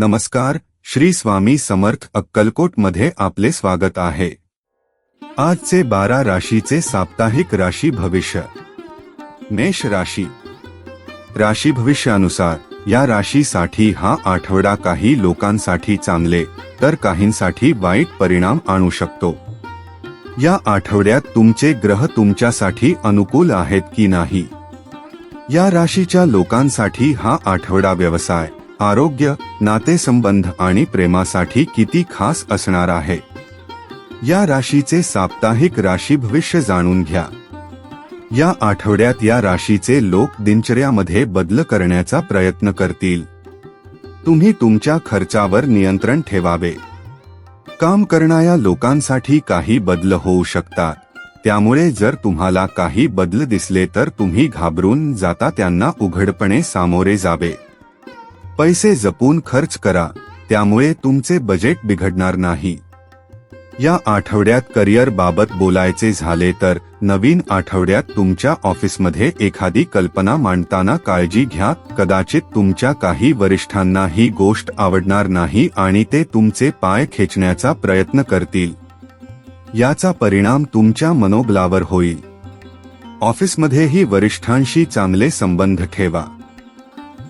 नमस्कार श्री स्वामी समर्थ अक्कलकोटमध्ये आपले स्वागत आहे. आजचे बारा राशीचे साप्ताहिक राशी भविष्य. मेष राशी. राशी भविष्यानुसार या राशीसाठी हा आठवडा काही लोकांसाठी चांगले तर काहींसाठी वाईट परिणाम आणू शकतो. या आठवड्यात तुमचे ग्रह तुमच्यासाठी अनुकूल आहेत की नाही? या राशीच्या लोकांसाठी हा आठवडा व्यवसाय. आरोग्य नातेसंबंध आणि प्रेमासाठी किती खास असणार आहे? या राशीचे साप्ताहिक राशी भविष्य जाणून घ्या. या आठवड्यात या राशीचे लोक दिनचर्यामध्ये बदल करण्याचा प्रयत्न करतील. तुम्ही तुमच्या खर्चावर नियंत्रण ठेवावे. काम करणाऱ्या लोकांसाठी काही बदल होऊ शकतात. त्यामुळे जर तुम्हाला काही बदल दिसले तर तुम्ही घाबरून जाता त्यांना उघडपणे सामोरे जावे. पैसे जपून खर्च करा त्यामुळे तुमचे बजेट बिघडणार नाही. या आठवड्यात करिअर बाबत बोलायचे झाले तर नवीन आठवड्यात तुमच्या ऑफिसमध्ये एखादी कल्पना मांडताना काळजी घ्या कदाचित तुमच्या काही वरिष्ठांना ही गोष्ट आवडणार नाही आणि ते तुमचे पाय खेचण्याचा प्रयत्न करतील. याचा परिणाम तुमच्या मनोबलावर होईल. ऑफिसमध्येही वरिष्ठांशी चांगले संबंध ठेवा.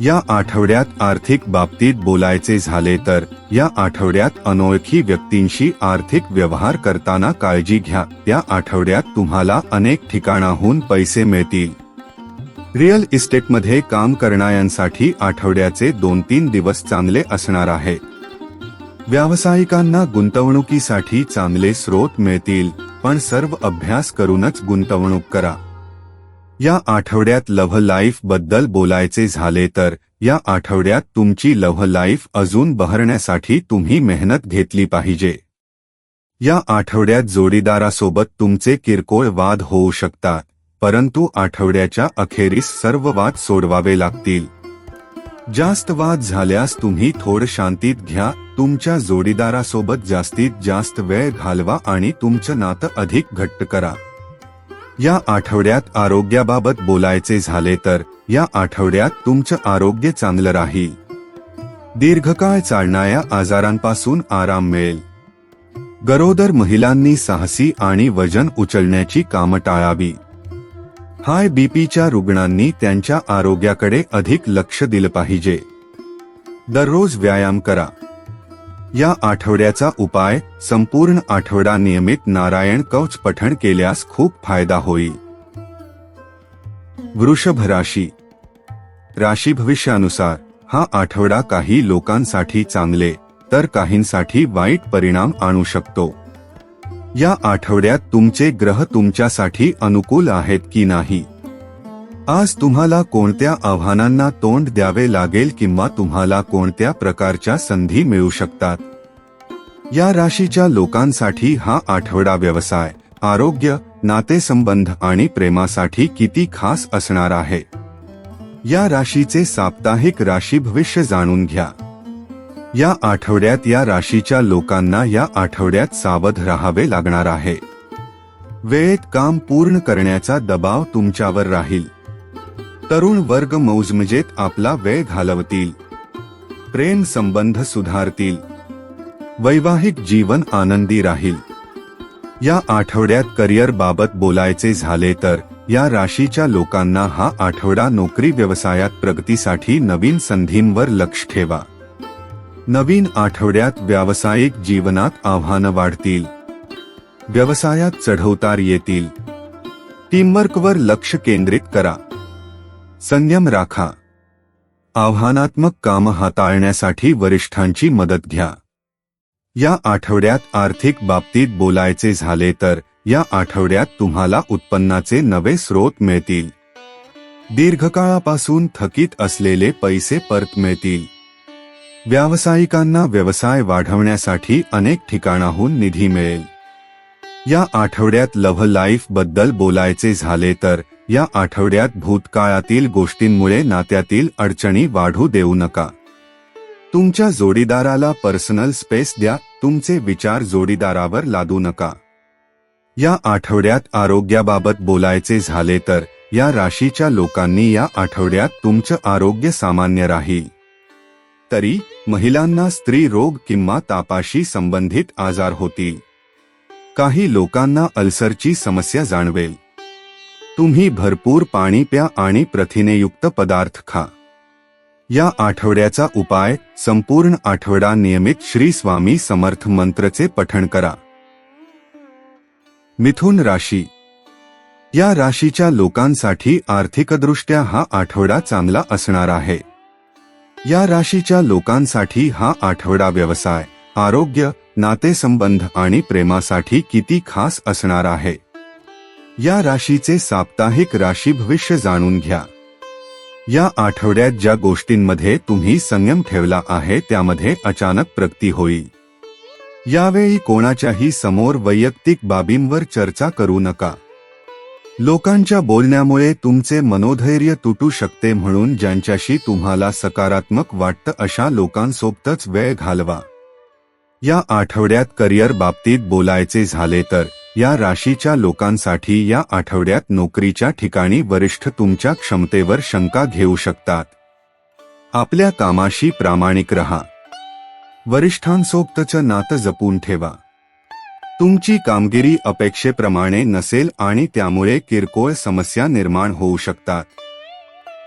या आठवड्यात आर्थिक बाबतीत बोलायचे झाले तर या आठवड्यात अनोळखी व्यक्तींशी आर्थिक व्यवहार करताना काळजी घ्या. त्या आठवड्यात तुम्हाला अनेक ठिकाणाहून पैसे मिळतील. रिअल इस्टेटमध्ये काम करणाऱ्यांसाठी आठवड्याचे दोन तीन दिवस चांगले असणार आहे. व्यावसायिकांना गुंतवणुकीसाठी चांगले स्रोत मिळतील पण सर्व अभ्यास करूनच गुंतवणूक करा. या आठवड्यात लव्ह लाईफबद्दल बोलायचे झाले तर या आठवड्यात तुमची लव्ह लाईफ अजून बहरण्यासाठी तुम्ही मेहनत घेतली पाहिजे. या आठवड्यात जोडीदारासोबत तुमचे किरकोळ वाद होऊ शकतात परंतु आठवड्याच्या अखेरीस सर्व वाद सोडवावे लागतील. जास्त वाद झाल्यास तुम्ही थोड शांतीत घ्या तुमच्या जोडीदारासोबत जास्तीत जास्त वेळ घालवा आणि तुमचं नातं अधिक घट्ट करा. या आठवड्यात आरोग्याबाबत बोलायचे झाले तर या आठवड्यात तुमचं आरोग्य चांगलं राहील दीर्घकाळ चालणाऱ्या आजारांपासून आराम मिळेल. गरोदर महिलांनी साहसी आणि वजन उचलण्याची कामं टाळावी. हाय बीपीच्या रुग्णांनी त्यांच्या आरोग्याकडे अधिक लक्ष दिलं पाहिजे. दररोज व्यायाम करा. या आठवड्याचा उपाय संपूर्ण आठवडा नियमित नारायण कवच पठण केल्यास खूप फायदा होईल. वृषभ राशी. राशी भविष्यानुसार हा आठवडा काही लोकांसाठी चांगले तर काहींसाठी वाईट परिणाम आणू शकतो. या आठवड्यात तुमचे ग्रह तुमच्यासाठी अनुकूल आहेत की नाही? आज तुम्हाला कोणत्या आव्हानांना तोंड द्यावे लागेल किंवा तुम्हाला कोणत्या प्रकारच्या संधी मिळू शकतात? या राशीच्या लोकांसाठी हा आठवडा व्यवसाय आरोग्य नातेसंबंध आणि प्रेमासाठी किती खास असणार आहे? या राशीचे साप्ताहिक राशी भविष्य जाणून घ्या. या आठवड्यात या राशीच्या लोकांना या आठवड्यात सावध राहावे लागणार आहे. वेळेत काम पूर्ण करण्याचा दबाव तुमच्यावर राहील. तरुण वर्ग मौजमजेत आपला वेळ घालवतील. प्रेम संबंध सुधारतील. वैवाहिक जीवन आनंदी राहील. या आठवड्यात करिअर बाबत बोलायचे झाले तर या राशीच्या लोकांना हा आठवडा नोकरी व्यवसायात प्रगतीसाठी नवीन संधींवर लक्ष ठेवा. नवीन आठवड्यात व्यावसायिक जीवनात आव्हानं वाढतील. व्यवसायात चढवतार येतील. टीमवर्कवर लक्ष केंद्रित करा. संयम राखा. आव्हानात्मक काम हाताळण्यासाठी वरिष्ठांची मदत घ्या. या आठवड्यात आर्थिक बाबतीत बोलायचे झाले तर या आठवड्यात तुम्हाला उत्पन्नाचे नवे स्रोत मिळतील. दीर्घकाळापासून थकीत असलेले पैसे परत मिळतील. व्यावसायिकांना व्यवसाय वाढवण्यासाठी अनेक ठिकाणाहून निधी मिळेल. या आठवड्यात लव्ह लाईफबद्दल बोलायचे झाले तर या आठवड्यात भूतकाळातील गोष्टींमुळे नात्यातील अडचणी वाढू देऊ नका. तुमच्या जोडीदाराला पर्सनल स्पेस द्या तुमचे विचार जोडीदारावर लादू नका. या आठवड्यात आरोग्याबाबत बोलायचे झाले तर या राशीच्या लोकांनी या आठवड्यात तुमचं आरोग्य सामान्य राहील. तरी महिलांना स्त्री रोग किंवा तापाशी संबंधित आजार होतील. काही लोकांना अल्सरची समस्या जाणवेल. तुम्ही भरपूर पाणी प्या आणि प्रथिनेयुक्त पदार्थ खा. या आठवड्याचा उपाय संपूर्ण आठवडा नियमित श्री स्वामी समर्थ मंत्रचे पठण करा. मिथुन राशी. या राशीच्या लोकांसाठी आर्थिकदृष्ट्या हा आठवडा चांगला असणार आहे. या राशीच्या लोकांसाठी हा आठवडा व्यवसाय आरोग्य नातेसंबंध आणि प्रेमासाठी किती खास असणार आहे. या राशीचे साप्ताहिक राशी भविष्य जाणून घ्या. या आठवड्यात ज्या गोष्टींमध्ये तुम्ही संयम ठेवला आहे त्यामध्ये अचानक प्रगती होईल. यावेळी कोणाच्याही समोर वैयक्तिक बाबींवर चर्चा करू नका. लोकांच्या बोलण्यामुळे तुमचे मनोधैर्य तुटू शकते म्हणून ज्यांच्याशी तुम्हाला सकारात्मक वाटतं अशा लोकांसोबतच वेळ घालवा. या आठवड्यात करिअर बाबतीत बोलायचे झाले तर या राशीच्या लोकांसाठी या आठवड्यात नोकरीच्या ठिकाणी वरिष्ठ तुमच्या क्षमतेवर शंका घेऊ शकतात. आपल्या कामाशी प्रामाणिक रहा. वरिष्ठांसोबतचं नातं जपून ठेवा. तुमची कामगिरी अपेक्षेप्रमाणे नसेल आणि त्यामुळे किरकोळ समस्या निर्माण होऊ शकतात.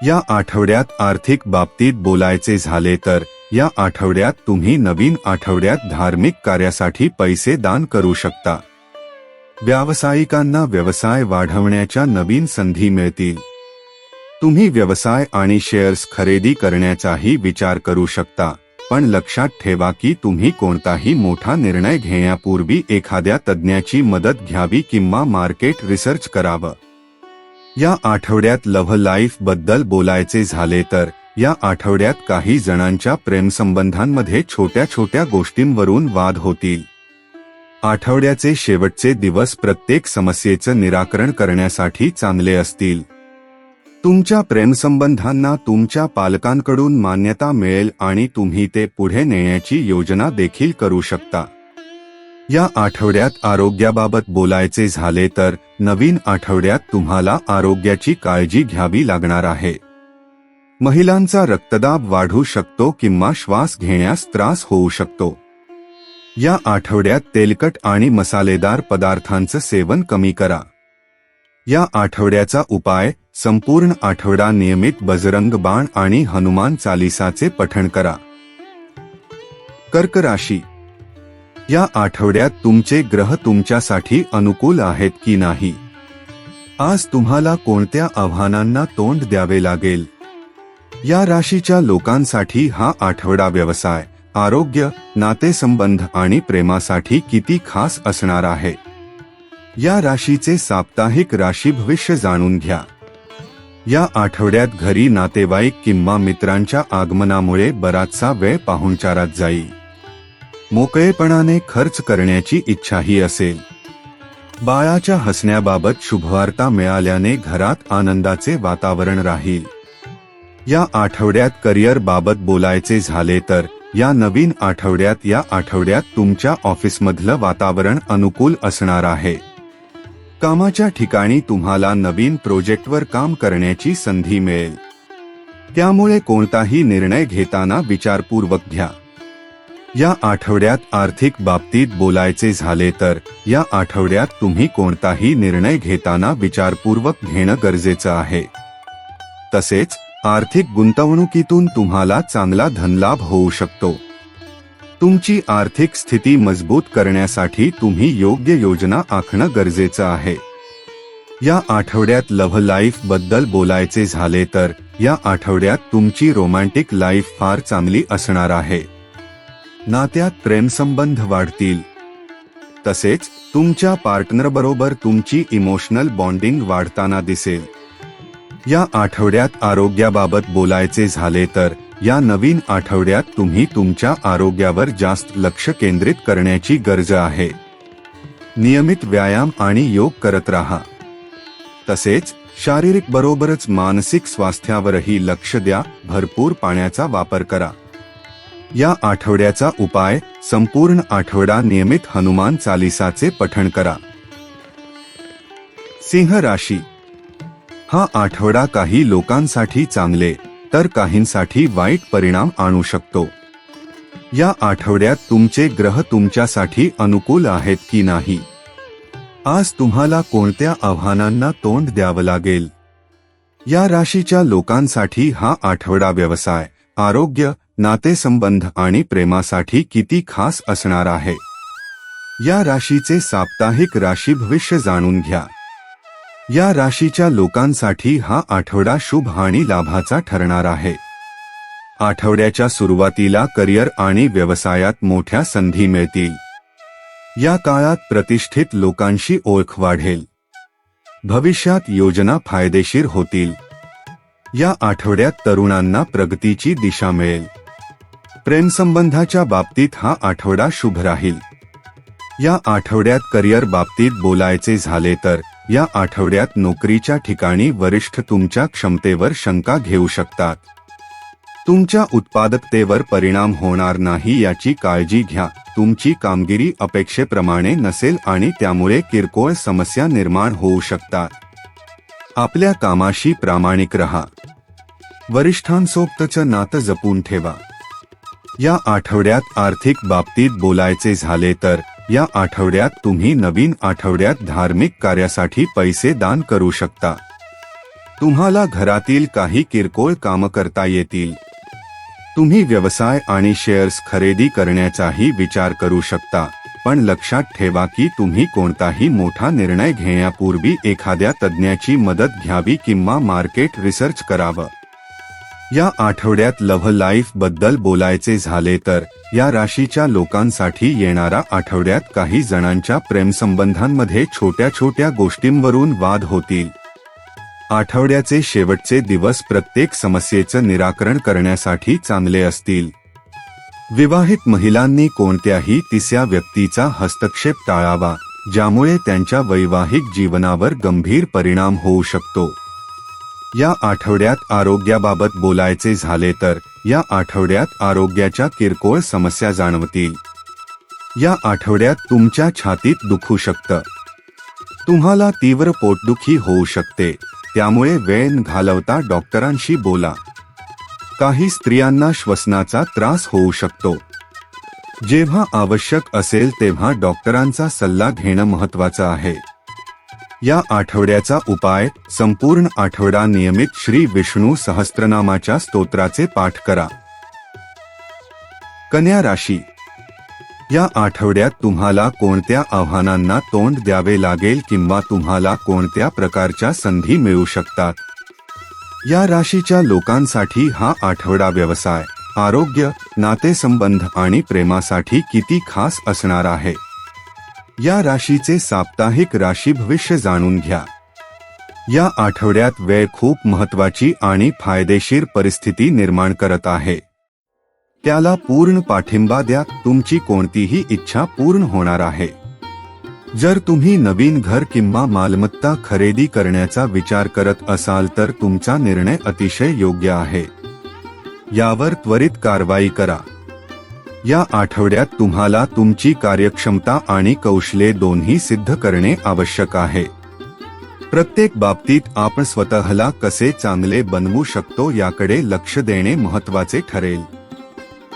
या आठवड्यात आर्थिक बाबतीत बोलायचे झाले तर या आठवड्यात तुम्ही नवीन आठवड्यात धार्मिक कार्यासाठी पैसे दान करू शकता. व्यावसायिकांना व्यवसाय वाढवण्याच्या नवीन संधी मिळतील. तुम्ही व्यवसाय आणि शेअर्स खरेदी करण्याचाही विचार करू शकता पण लक्षात ठेवा की तुम्ही कोणताही मोठा निर्णय घेण्यापूर्वी एखाद्या तज्ज्ञाची मदत घ्यावी किंवा मार्केट रिसर्च करावं. या आठवड्यात लव्ह लाईफबद्दल बोलायचे झाले तर या आठवड्यात काही जणांच्या प्रेमसंबंधांमध्ये छोट्या छोट्या गोष्टींवरून वाद होतील. आठवड्याचे शेवटचे दिवस प्रत्येक समस्येचं निराकरण करण्यासाठी चांगले असतील. तुमच्या प्रेमसंबंधांना तुमच्या पालकांकडून मान्यता मिळेल आणि तुम्ही ते पुढे नेण्याची योजना देखील करू शकता. या आठवड्यात आरोग्याबाबत बोलायचे झाले तर नवीन आठवड्यात तुम्हाला आरोग्याची काळजी घ्यावी लागणार आहे. महिलांचा रक्तदाब वाढू शकतो किंवा श्वास घेण्यास त्रास होऊ शकतो. या आठवड्यात तेलकट आणि मसालेदार पदार्थांचं सेवन कमी करा. या आठवड्याचा उपाय संपूर्ण आठवडा नियमित बजरंग बाण आणि हनुमान चालिसाचे पठण करा. कर्क राशी. या आठवड्यात तुमचे ग्रह तुमच्यासाठी अनुकूल आहेत की नाही? आज तुम्हाला कोणत्या आव्हानांना तोंड द्यावे लागेल? या राशीच्या लोकांसाठी हा आठवडा व्यवसाय. आरोग्य नातेसंबंध आणि प्रेमासाठी किती खास असणार आहे? या राशीचे साप्ताहिक राशी भविष्य जाणून घ्या. या आठवड्यात घरी नातेवाईक किंवा मित्रांच्या आगमनामुळे बराचसा वेळ पाहुणचारात जाईल मोकळेपणाने खर्च करण्याची इच्छाही असेल. बाळाच्या हसण्याबाबत शुभवार्ता मिळाल्याने घरात आनंदाचे वातावरण राहील. या आठवड्यात करिअर बाबत बोलायचे झाले तर या नवीन आठवड्यात या आठवड्यात तुमच्या ऑफिसमधलं वातावरण अनुकूल असणार आहे. कामाच्या ठिकाणी तुम्हाला नवीन प्रोजेक्टवर काम करण्याची संधी मिळेल. त्यामुळे कोणताही निर्णय घेताना विचारपूर्वक घ्या. या आठवड्यात आर्थिक बाबतीत बोलायचे झाले तर या आठवड्यात तुम्ही कोणताही निर्णय घेताना विचारपूर्वक घेणं गरजेचं आहे. तसेच आर्थिक गुंतवणुकीतून तुम्हाला चांगला धनलाभ होऊ शकतो. तुमची आर्थिक स्थिती मजबूत करण्यासाठी तुम्ही योग्य योजना आखणं गरजेचं आहे. या आठवड्यात लव्ह लाईफबद्दल बोलायचे झाले तर या आठवड्यात तुमची रोमॅन्टिक लाईफ फार चांगली असणार आहे. नात्यात प्रेमसंबंध वाढतील. तसेच तुमच्या पार्टनरबरोबर तुमची इमोशनल बॉन्डिंग वाढताना दिसेल. या आठवड्यात आरोग्याबाबत बोलायचे झाले तर या नवीन आठवड्यात तुम्ही तुमच्या आरोग्यावर जास्त लक्ष केंद्रित करण्याची गरज आहे. नियमित व्यायाम आणि योग करत राहा. तसेच शारीरिक बरोबरच मानसिक स्वास्थ्यावरही लक्ष द्या भरपूर पाण्याचा वापर करा. या आठवड्याचा उपाय संपूर्ण आठवडा नियमित हनुमान चालिसाचे पठण करा. सिंह राशी हा आठवडा काही लोकांसाठी चांगले तर काहींसाठी वाईट परिणाम आणू शकतो. या आठवड्यात तुमचे ग्रह तुमच्यासाठी अनुकूल आहेत की नाही? आज तुम्हाला कोणत्या आव्हानांना तोंड द्यावं लागेल? या राशीच्या लोकांसाठी हा आठवडा व्यवसाय आरोग्य नातेसंबंध आणि प्रेमासाठी किती खास असणार आहे? या राशीचे साप्ताहिक राशी भविष्य जाणून घ्या. या राशीच्या लोकांसाठी हा आठवडा शुभ आणि लाभाचा ठरणार आहे. आठवड्याच्या सुरुवातीला करिअर आणि व्यवसायात मोठ्या संधी मिळतील. या काळात प्रतिष्ठित लोकांशी ओळख वाढेल. भविष्यात योजना फायदेशीर होतील. या आठवड्यात तरुणांना प्रगतीची दिशा मिळेल. प्रेमसंबंधाच्या बाबतीत हा आठवडा शुभ राहील. या आठवड्यात करिअर बाबतीत बोलायचे झाले तर या आठवड्यात नोकरीच्या ठिकाणी वरिष्ठ तुमच्या क्षमतेवर शंका घेऊ शकतात. तुमच्या उत्पादकतेवर परिणाम होणार नाही याची काळजी घ्या. तुमची कामगिरी अपेक्षेप्रमाणे नसेल आणि त्यामुळे किरकोळ समस्या निर्माण होऊ शकतात. आपल्या कामाशी प्रामाणिक रहा. वरिष्ठांसोबतचं नातं जपून ठेवा. या आठवड्यात आर्थिक बाबतीत बोलायचे झाले तर या आठवड्यात तुम्ही नवीन आठवड्यात धार्मिक कार्यासाठी पैसे दान करू शकता. तुम्हाला घरातील काही किरकोळ काम करता येतील. तुम्ही व्यवसाय आणि शेअर्स खरेदी करण्याचाही विचार करू शकता पण लक्षात ठेवा की तुम्ही कोणताही मोठा निर्णय घेण्यापूर्वी एखाद्या तज्ज्ञाची मदत घ्यावी किंवा मार्केट रिसर्च करावं. या आठवड्यात लव्ह लाईफबद्दल बोलायचे झाले तर या राशीच्या लोकांसाठी येणारा आठवड्यात काही जणांच्या प्रेमसंबंधांमध्ये छोट्या छोट्या गोष्टींवरून वाद होतील. आठवड्याचे शेवटचे दिवस प्रत्येक समस्येचं निराकरण करण्यासाठी चांगले असतील. विवाहित महिलांनी कोणत्याही तिसऱ्या व्यक्तीचा हस्तक्षेप टाळावा ज्यामुळे त्यांच्या वैवाहिक जीवनावर गंभीर परिणाम होऊ शकतो. या आठवड्यात आरोग्याबाबत बोलायचे झाले तर या आठवड्यात आरोग्याच्या किरकोळ समस्या जाणवतील. या आठवड्यात तुमच्या छातीत दुखू शकतं. तुम्हाला तीव्र पोटदुखी होऊ शकते. त्यामुळे वेळ घालवता डॉक्टरांशी बोला. काही स्त्रियांना श्वसनाचा त्रास होऊ शकतो. जेव्हा आवश्यक असेल तेव्हा डॉक्टरांचा सल्ला घेणं महत्वाचं आहे. या आठवड्याचा उपाय संपूर्ण आठवडा नियमित श्री विष्णू सहस्त्रनामाच्या स्तोत्राचे पाठ करा. कन्या राशी. या आठवड्यात तुम्हाला कोणत्या आव्हानांना तोंड द्यावे लागेल किंवा तुम्हाला कोणत्या प्रकारच्या संधी मिळू शकतात? या राशीच्या लोकांसाठी हा आठवडा व्यवसाय आरोग्य नातेसंबंध आणि प्रेमासाठी किती खास असणार आहे? या राशीचे साप्ताहिक राशी भविष्य जाणून घ्या. या आठवड्यात वेळ खूप महत्वाची आणि फायदेशीर परिस्थिती निर्माण करत आहे. त्याला पूर्ण पाठिंबा द्या तुमची कोणतीही इच्छा पूर्ण होणार आहे. जर तुम्ही नवीन घर किंवा मालमत्ता खरेदी करण्याचा विचार करत असाल तर तुमचा निर्णय अतिशय योग्य आहे. यावर त्वरित कारवाई करा. या आठवड्यात तुम्हाला तुमची कार्यक्षमता आणि कौशल्ये दोन्ही सिद्ध करणे आवश्यक आहे. प्रत्येक बाबतीत आपण स्वतःला कसे चांगले बनवू शकतो याकडे लक्ष देणे महत्त्वाचे ठरेल.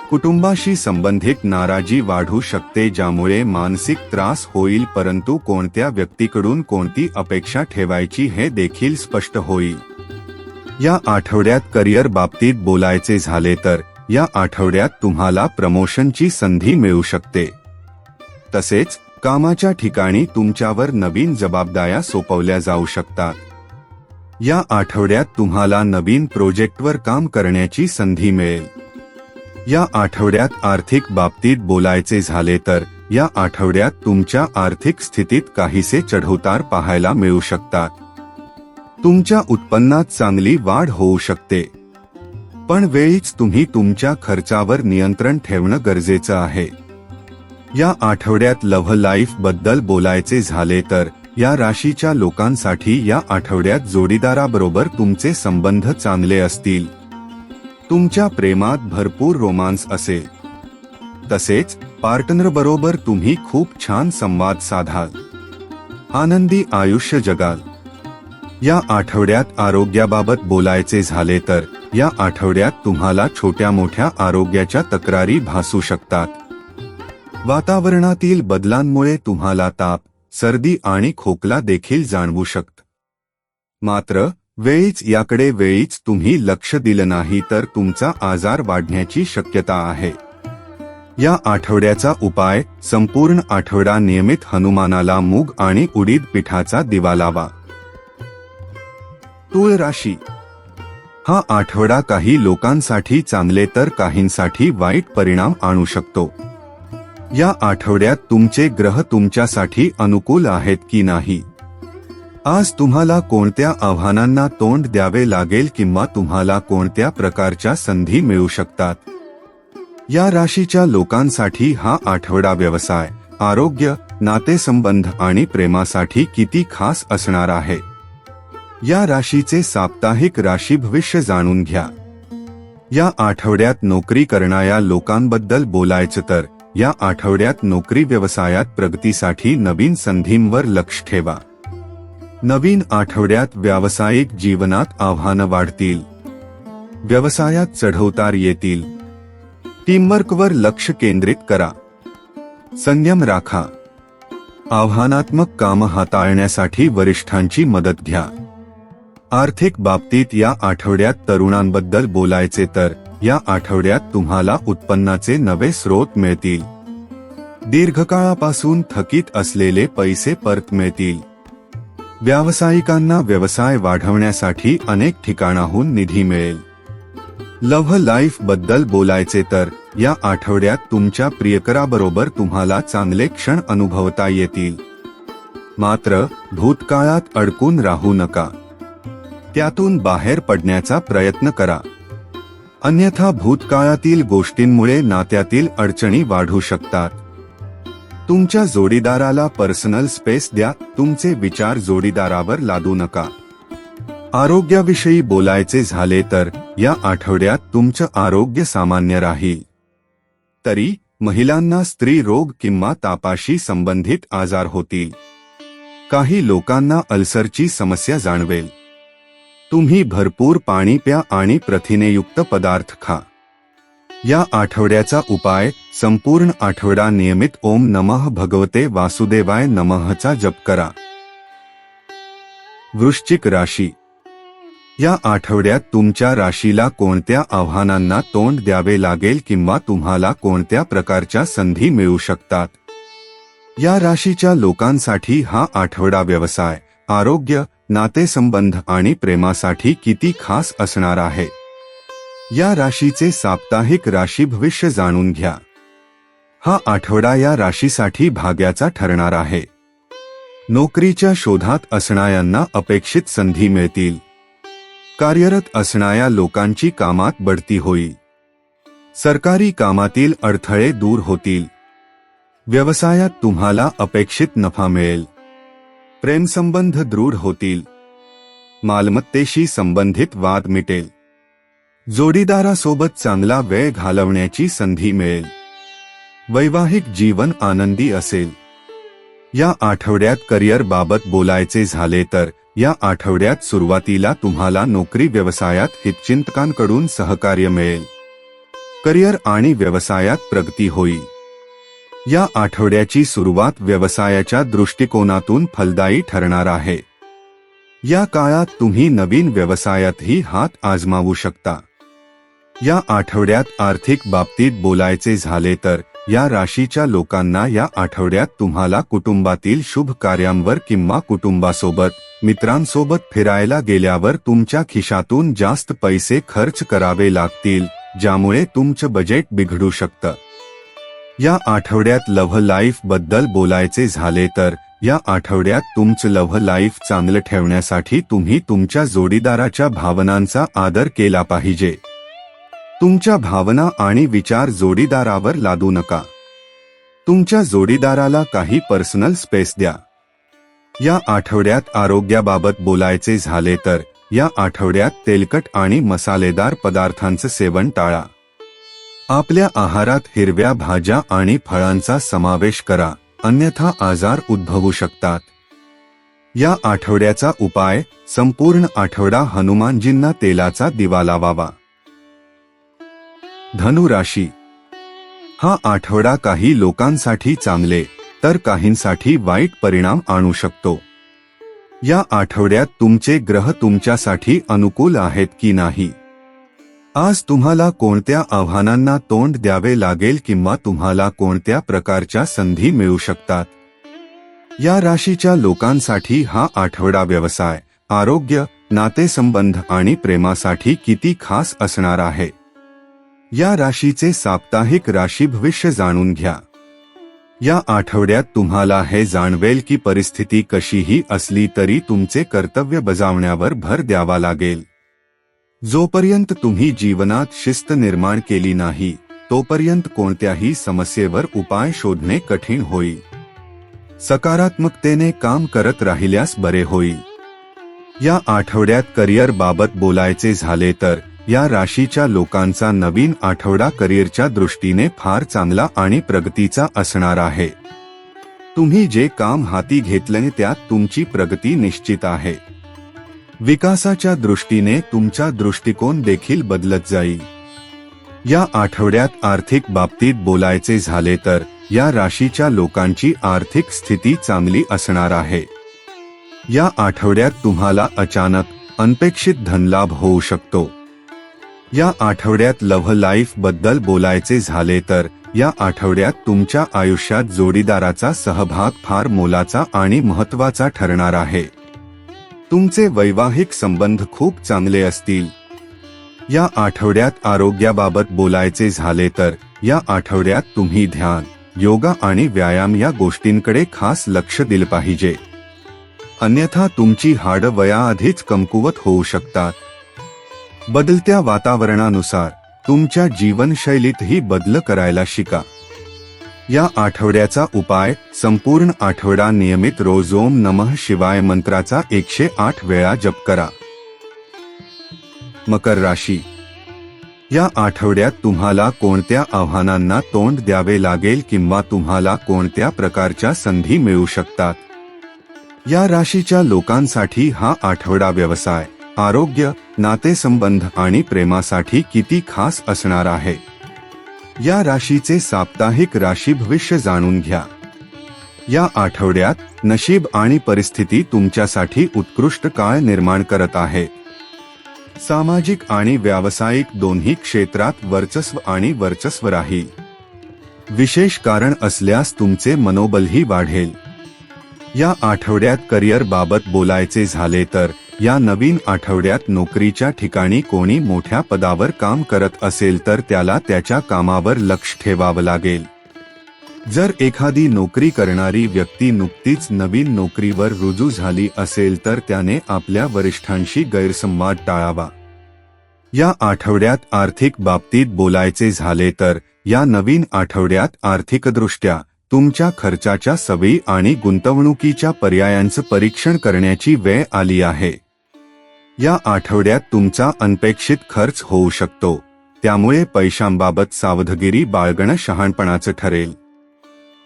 कुटुंबाशी संबंधित नाराजी वाढू शकते ज्यामुळे मानसिक त्रास होईल परंतु कोणत्या व्यक्तीकडून कोणती अपेक्षा ठेवायची हे देखील स्पष्ट होईल. या आठवड्यात करिअर बाबतीत बोलायचे झाले तर या आठवड्यात तुम्हाला प्रमोशनची संधी मिळू शकते. तसेच कामाच्या ठिकाणी तुमच्यावर नवीन जबाबदाऱ्या सोपवल्या जाऊ शकतात. या आठवड्यात तुम्हाला नवीन प्रोजेक्टवर काम करण्याची संधी मिळेल. या आठवड्यात आर्थिक बाबतीत बोलायचे झाले तर या आठवड्यात तुमच्या आर्थिक स्थितीत काहीसे चढउतार पाहायला मिळू शकतात. तुमच्या उत्पन्नात चांगली वाढ होऊ शकते. पण वेळीच तुम्ही तुमच्या खर्चावर नियंत्रण ठेवणं गरजेचं आहे. या आठवड्यात लव्ह लाईफबद्दल बोलायचे झाले तर या राशीच्या लोकांसाठी या आठवड्यात जोडीदाराबरोबर तुमचे संबंध चांगले असतील. तुमच्या प्रेमात भरपूर रोमांस असेल. तसेच पार्टनर बरोबर तुम्ही खूप छान संवाद साधाल. आनंदी आयुष्य जगाल. या आठवड्यात आरोग्याबाबत बोलायचे झाले तर या आठवड्यात तुम्हाला छोट्या मोठ्या आरोग्याच्या तक्रारी भासू शकतात. वातावरणातील बदलांमुळे तुम्हाला ताप सर्दी आणि खोकला देखील जाणवू शकत. मात्र वेळीच याकडे वेळीच तुम्ही लक्ष दिलं नाही तर तुमचा आजार वाढण्याची शक्यता आहे. या आठवड्याचा उपाय संपूर्ण आठवडा नियमित हनुमानाला मूग आणि उडीद पिठाचा दिवा लावा. तुळ राशी हा आठवडा काही लोकांसाठी चांगले तर काहींसाठी वाईट परिणाम आणू शकतो. या आठवड्यात तुमचे ग्रह तुमच्यासाठी अनुकूल आहेत की नाही? आज तुम्हाला कोणत्या आव्हानांना तोंड द्यावे लागेल किंवा तुम्हाला कोणत्या प्रकारच्या संधी मिळू शकतात? या राशीच्या लोकांसाठी हा आठवडा व्यवसाय आरोग्य नातेसंबंध आणि प्रेमासाठी किती खास असणार आहे? या राशीचे साप्ताहिक राशी भविष्य जाणून घ्या. या आठवड्यात नोकरी करणाऱ्या लोकांबद्दल बोलायचं तर या आठवड्यात नोकरी व्यवसायात प्रगतीसाठी नवीन संधींवर लक्ष ठेवा. नवीन आठवड्यात व्यावसायिक जीवनात आव्हानं वाढतील. व्यवसायात चढउतार येतील. टीमवर्कवर लक्ष केंद्रित करा. संयम राखा. आव्हानात्मक काम हाताळण्यासाठी वरिष्ठांची मदत घ्या. आर्थिक बाबतीत या आठवड्यात तरुणांबद्दल बोलायचे तर या आठवड्यात तुम्हाला उत्पन्नाचे नवे स्रोत मिळतील. दीर्घकाळापासून थकीत असलेले पैसे परत मिळतील. व्यावसायिकांना व्यवसाय वाढवण्यासाठी अनेक ठिकाणाहून निधी मिळेल. लव्ह लाईफबद्दल बोलायचे तर या आठवड्यात तुमच्या प्रियकराबरोबर तुम्हाला चांगले क्षण अनुभवता येतील. मात्र भूतकाळात अडकून राहू नका. त्यातून बाहेर पडण्याचा प्रयत्न करा. अन्यथा भूतकाळातील गोष्टींमुळे नात्यातील अडचणी वाढू शकतात. तुमच्या जोडीदाराला पर्सनल स्पेस द्या तुमचे विचार जोडीदारावर लादू नका. आरोग्याविषयी बोलायचे झाले तर या आठवड्यात तुमचं आरोग्य सामान्य राहील. तरी महिलांना स्त्री रोग किंवा तापाशी संबंधित आजार होतील. काही लोकांना अल्सरची समस्या जाणवेल. तुम्ही भरपूर पाणी प्या आणि प्रथिनेयुक्त पदार्थ खा. या आठवड्याचा उपाय संपूर्ण आठवडा नियमित ओम नमः भगवते वासुदेवाय नमःचा जप करा. वृश्चिक राशी. या आठवड्यात तुमच्या राशीला कोणत्या आव्हानांना तोंड द्यावे लागेल किंवा तुम्हाला कोणत्या प्रकारच्या संधी मिळू शकतात? या राशीच्या लोकांसाठी हा आठवडा व्यवसाय आरोग्य नातेसंबंध आणि प्रेमासाठी किती खास असणार आहे? या राशीचे साप्ताहिक राशी भविष्य जाणून घ्या. हा आठवडा या राशीसाठी भाग्याचा ठरणार आहे. नोकरीच्या शोधात असणाऱ्यांना अपेक्षित संधी मिळतील. कार्यरत असणाऱ्या लोकांची कामात बढती होईल. सरकारी कामातील अडथळे दूर होतील. व्यवसायात तुम्हाला अपेक्षित नफा मिळेल. प्रेमसंबंध दृढ होतील. मालमत्तेशी संबंधित वाद मिटेल. जोडीदारासोबत चांगला वेळ घालवण्याची संधी मिळेल. वैवाहिक जीवन आनंदी असेल. या आठवड्यात करिअर बाबत बोलायचे झाले तर या आठवड्यात सुरुवातीला तुम्हाला नोकरी व्यवसायात हितचिंतकांकडून सहकार्य मिळेल. करिअर आणि व्यवसायात प्रगती होईल. या आठवड्याची सुरुवात व्यवसायाच्या दृष्टिकोनातून फलदायी ठरणार आहे. या काळात तुम्ही नवीन व्यवसायातही हात आजमावू शकता. या आठवड्यात आर्थिक बाबतीत बोलायचे झाले तर या राशीच्या लोकांना या आठवड्यात तुम्हाला कुटुंबातील शुभ कार्यांवर किंवा कुटुंबासोबत मित्रांसोबत फिरायला गेल्यावर तुमच्या खिशातून जास्त पैसे खर्च करावे लागतील ज्यामुळे तुमचं बजेट बिघडू शकतं. या आठवड्यात लव्ह लाईफबद्दल बोलायचे झाले तर या आठवड्यात तुमचं लव्ह लाईफ चांगलं ठेवण्यासाठी तुम्ही तुमच्या जोडीदाराच्या भावनांचा आदर केला पाहिजे. तुमच्या भावना आणि विचार जोडीदारावर लादू नका. तुमच्या जोडीदाराला काही पर्सनल स्पेस द्या. या आठवड्यात आरोग्याबाबत बोलायचे झाले तर या आठवड्यात तेलकट आणि मसालेदार पदार्थांचं सेवन टाळा. आपल्या आहारात हिरव्या भाज्या आणि फळांचा समावेश करा अन्यथा आजार उद्भवू शकतात. या आठवड्याचा उपाय संपूर्ण आठवडा हनुमानजींना तेलाचा दिवा लावावा. धनुराशी. हा आठवडा काही लोकांसाठी चांगले तर काहींसाठी वाईट परिणाम आणू शकतो. या आठवड्यात तुमचे ग्रह तुमच्यासाठी अनुकूल आहेत की नाही? आज तुम्हाला कोणत्या आव्हानांना तोंड द्यावे लागेल किंवा तुम्हाला कोणत्या प्रकारच्या संधी मिळू शकतात? या राशीच्या लोकांसाठी हा आठवडा व्यवसाय आरोग्य नातेसंबंध आणि प्रेमासाठी किती खास असणार आहे? या राशीचे साप्ताहिक राशी भविष्य जाणून घ्या. या आठवड्यात तुम्हाला हे जाणवेल की परिस्थिती कशीही असली तरी तुमचे कर्तव्य बजावण्यावर भर द्यावा लागेल. जोपर्यंत तुम्ही जीवनात शिस्त निर्माण केली नाही तोपर्यंत कोणत्याही समस्येवर उपाय शोधणे कठीण होईल सकारात्मकतेने काम करत राहिल्यास बरे होईल या आठवड्यात करिअर बाबत बोलायचे झाले तर या राशीच्या लोकांचा नवीन आठवडा करिअरच्या दृष्टीने फार चांगला आणि प्रगतीचा असणार आहे. तुम्ही जे काम हाती घेतल्याने त्यात तुमची प्रगती निश्चित आहे. विकासाच्या दृष्टीने तुमचा दृष्टिकोन देखील बदलत जाईल. या आठवड्यात आर्थिक बाबतीत बोलायचे झाले तर या राशीच्या लोकांची आर्थिक स्थिती चांगली असणार आहे. या आठवड्यात तुम्हाला अचानक अनपेक्षित धनलाभ होऊ शकतो. या आठवड्यात लव्ह लाईफबद्दल बोलायचे झाले तर या आठवड्यात तुमच्या आयुष्यात जोडीदाराचा सहभाग फार मोलाचा आणि महत्त्वाचा ठरणार आहे. तुमचे वैवाहिक संबंध खूप चांगले असतील. या आठवड्यात आरोग्याबाबत बोलायचे झाले तर या आठवड्यात तुम्ही ध्यान योगा आणि व्यायाम या गोष्टींकडे खास लक्ष दिलं पाहिजे. अन्यथा तुमची हाडं वयाआधीच कमकुवत होऊ शकतात. बदलत्या वातावरणानुसार तुमच्या जीवनशैलीतही बदल करायला शिका. या आठवड्याचा उपाय संपूर्ण आठवडा नियमित रोज ओम नमः शिवाय मंत्राचा एकशे आठ वेळा जप करा. मकर राशी. या आठवड्यात तुम्हाला कोणत्या आव्हानांना तोंड द्यावे लागेल किंवा तुम्हाला कोणत्या प्रकारच्या संधी मिळू शकतात? या राशीच्या लोकांसाठी हा आठवडा व्यवसाय आरोग्य नातेसंबंध आणि प्रेमासाठी किती खास असणार आहे? या राशीचे साप्ताहिक राशी भविष्य जाणून घ्या. या आठवड्यात नशीब आणि परिस्थिती तुमच्यासाठी उत्कृष्ट काळ निर्माण करत आहे. सामाजिक आणि व्यावसायिक दोन्ही क्षेत्रात वर्चस्व आणि वर्चस्व राहील विशेष कारण असल्यास तुमचे मनोबलही वाढेल. या आठवड्यात करिअर बाबत बोलायचे झाले तर या नवीन आठवड्यात नोकरीच्या ठिकाणी कोणी मोठ्या पदावर काम करत असेल तर त्याला त्याच्या कामावर लक्ष ठेवावं लागेल. जर एखादी नोकरी करणारी व्यक्ती नुकतीच नवीन नोकरीवर रुजू झाली असेल तर त्याने आपल्या वरिष्ठांशी गैरसंवाद टाळावा. या आठवड्यात आर्थिक बाबतीत बोलायचे झाले तर या नवीन आठवड्यात आर्थिकदृष्ट्या तुमच्या खर्चाच्या सवयी आणि गुंतवणुकीच्या पर्यायांचं परीक्षण करण्याची वेळ आली आहे. या आठवड्यात तुमचा अनपेक्षित खर्च होऊ शकतो. त्यामुळे पैशांबाबत सावधगिरी बाळगणं शहाणपणाचं ठरेल.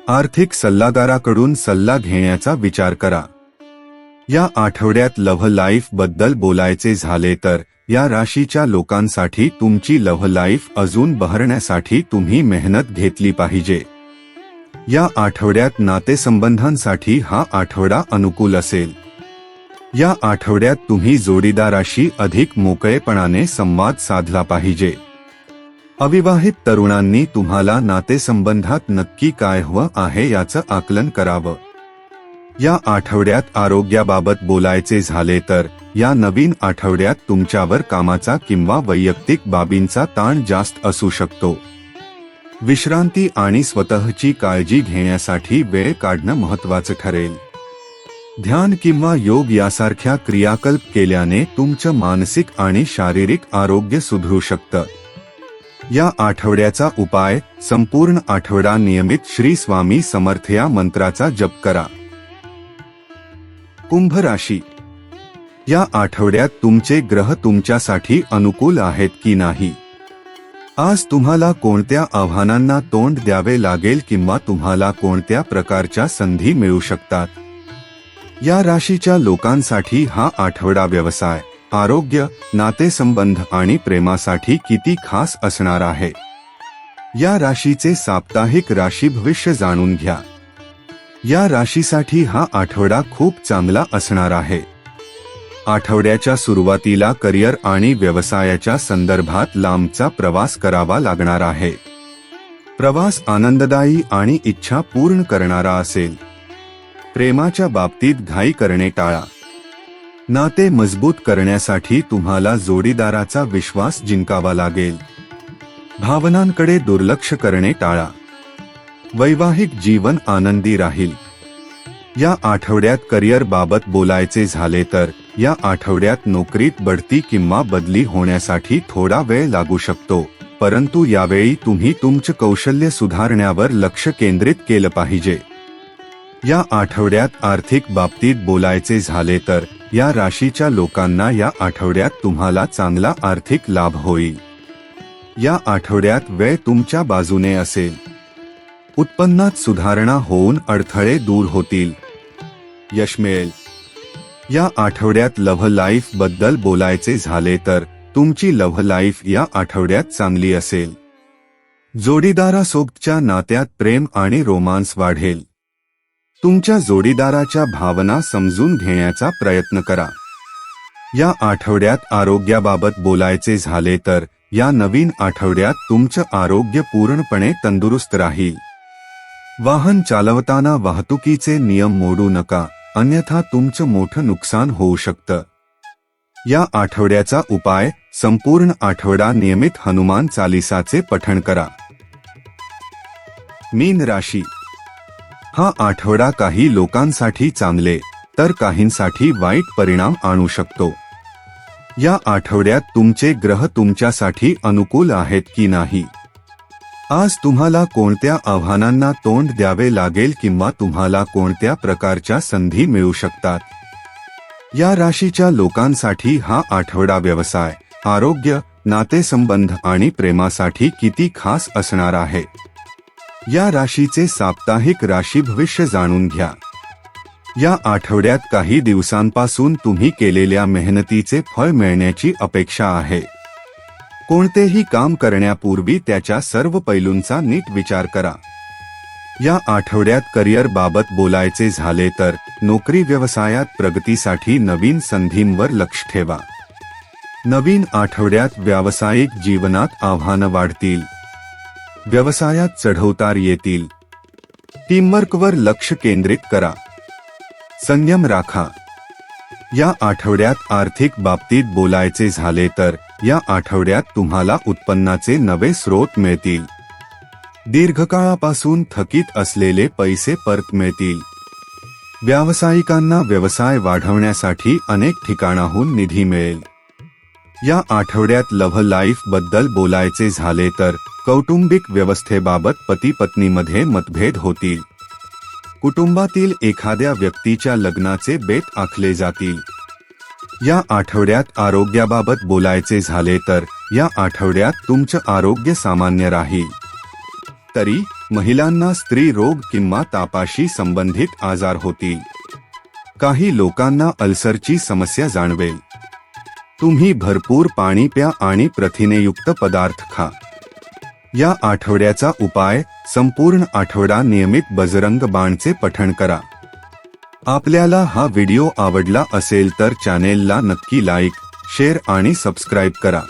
आर्थिक सल्लागाराकडून सल्ला घेण्याचा विचार करा. या आठवड्यात लव्ह लाईफबद्दल बोलायचे झाले तर या राशीच्या लोकांसाठी तुमची लव्ह लाईफ अजून बहरण्यासाठी तुम्ही मेहनत घेतली पाहिजे. या आठवड्यात नातेसंबंधांसाठी हा आठवडा अनुकूल असेल. या आठवड्यात तुम्ही जोडीदाराशी अधिक मोकळेपणाने संवाद साधला पाहिजे. अविवाहित तरुणांनी तुम्हाला नातेसंबंधात नक्की काय हवं आहे याचं आकलन करावं. या आठवड्यात आरोग्याबाबत बोलायचे झाले तर या नवीन आठवड्यात तुमच्यावर कामाचा किंवा वैयक्तिक बाबींचा ताण जास्त असू शकतो. विश्रांती आणि स्वतःची काळजी घेण्यासाठी वेळ काढणं महत्वाचं ठरेल. ध्यान किंवा योग यासारख्या क्रियाकल्प केल्याने तुमचं मानसिक आणि शारीरिक आरोग्य सुधरू शकतं. या आठवड्याचा उपाय संपूर्ण आठवडा नियमित श्री स्वामी समर्थ या मंत्राचा जप करा. कुंभ राशी या आठवड्यात तुमचे ग्रह तुमच्यासाठी अनुकूल आहेत की नाही? आज तुम्हाला कोणत्या आव्हानांना तोंड द्यावे लागेल किंवा तुम्हाला कोणत्या प्रकारच्या संधी मिळू शकतात? या राशीच्या लोकांसाठी हा आठवडा व्यवसाय आरोग्य नातेसंबंध आणि प्रेमासाठी किती खास असणार आहे. या राशीचे साप्ताहिक राशी भविष्य जाणून घ्या. या राशीसाठी हा आठवडा खूप चांगला असणार आहे. आठवड्याच्या सुरुवातीला करिअर आणि व्यवसायाच्या संदर्भात लांबचा प्रवास करावा लागणार आहे. प्रवास आनंददायी आणि इच्छा पूर्ण करणारा असेल. प्रेमाच्या बाबतीत घाई करणे टाळा. नाते मजबूत करण्यासाठी तुम्हाला जोडीदाराचा विश्वास जिंकावा लागेल. भावनांकडे दुर्लक्ष करणे टाळा. वैवाहिक जीवन आनंदी राहील. या आठवड्यात करिअर बाबत बोलायचे झाले तर या आठवड्यात नोकरीत बढती किंवा बदली होण्यासाठी थोडा वेळ लागू शकतो परंतु यावेळी तुम्ही तुमचं कौशल्य सुधारण्यावर लक्ष केंद्रित केलं पाहिजे. या आठवड्यात आर्थिक बाबतीत बोलायचे झाले तर या राशीच्या लोकांना या आठवड्यात तुम्हाला चांगला आर्थिक लाभ होईल. या आठवड्यात वेळ तुमच्या बाजूने असेल. उत्पन्नात सुधारणा होऊन अडथळे दूर होतील. यश मिळेल. या आठवड्यात लव्ह लाईफबद्दल बोलायचे झाले तर तुमची लव्ह लाईफ या आठवड्यात चांगली असेल. जोडीदारासोबतच्या नात्यात प्रेम आणि रोमांस वाढेल. तुमच्या जोडीदाराच्या भावना समजून घेण्याचा प्रयत्न करा. या आठवड्यात आरोग्याबाबत बोलायचे झाले तर या नवीन आठवड्यात तुमचं आरोग्य पूर्णपणे तंदुरुस्त राहील. वाहन चालवताना वाहतुकीचे नियम मोडू नका अन्यथा तुमचं मोठं नुकसान होऊ शकतं. या आठवड्याचा उपाय संपूर्ण आठवडा नियमित हनुमान चालिसाचे पठण करा. मीन राशी हा आठवडा काही लोकांसाठी चांगले तर काहींसाठी वाईट परिणाम आणू शकतो. या आठवड्यात तुमचे ग्रह तुमच्यासाठी अनुकूल आहेत की नाही? आज तुम्हाला कोणत्या आव्हानांना तोंड द्यावे लागेल किंवा तुम्हाला कोणत्या प्रकारच्या संधी मिळू शकतात? या राशीच्या लोकांसाठी हा आठवडा व्यवसाय आरोग्य नातेसंबंध आणि प्रेमासाठी किती खास असणार आहे? या राशीचे साप्ताहिक राशी भविष्य जाणून घ्या. या आठवड्यात काही दिवसांपासून तुम्ही केलेल्या मेहनतीचे फळ मिळण्याची अपेक्षा आहे. कोणतेही काम करण्यापूर्वी त्याच्या सर्व पैलूंचा नीट विचार करा. या आठवड्यात करिअर बाबत बोलायचे झाले तर नोकरी व्यवसायात प्रगतीसाठी नवीन संधींवर लक्ष ठेवा. नवीन आठवड्यात व्यावसायिक जीवनात आव्हानं वाढतील. व्यवसायात चढवतार येतील. टीमवर्कवर लक्ष केंद्रित करा. संयम राखा. या आठवड्यात आर्थिक बाबतीत बोलायचे झाले तर या आठवड्यात तुम्हाला उत्पन्नाचे नवे स्रोत मिळतील. दीर्घकाळापासून थकीत असलेले पैसे परत मिळतील. व्यावसायिकांना व्यवसाय वाढवण्यासाठी अनेक ठिकाणाहून निधी मिळेल. या आठवड्यात लव्ह लाईफबद्दल बोलायचे झाले तर कौटुंबिक व्यवस्थेबाबत पती पत्नीमध्ये मतभेद होतील. कुटुंबातील एखाद्या व्यक्तीच्या लग्नाचे बेत आखले जातील. या आठवड्यात आरोग्याबाबत बोलायचे झाले तर या आठवड्यात तुमचं आरोग्य सामान्य राहील. तरी महिलांना स्त्री रोग किंवा तापाशी संबंधित आजार होतील. काही लोकांना अल्सरची समस्या जाणवेल. तुम्ही भरपूर पाणी प्या आणि प्रथिनेयुक्त पदार्थ खा. या आठवड्याचा उपाय संपूर्ण आठवडा नियमित बजरंग बाणचे पठण करा. आपल्याला हा व्हिडिओ आवडला असेल तर चॅनेलला नक्की लाईक शेअर आणि सबस्क्राईब करा.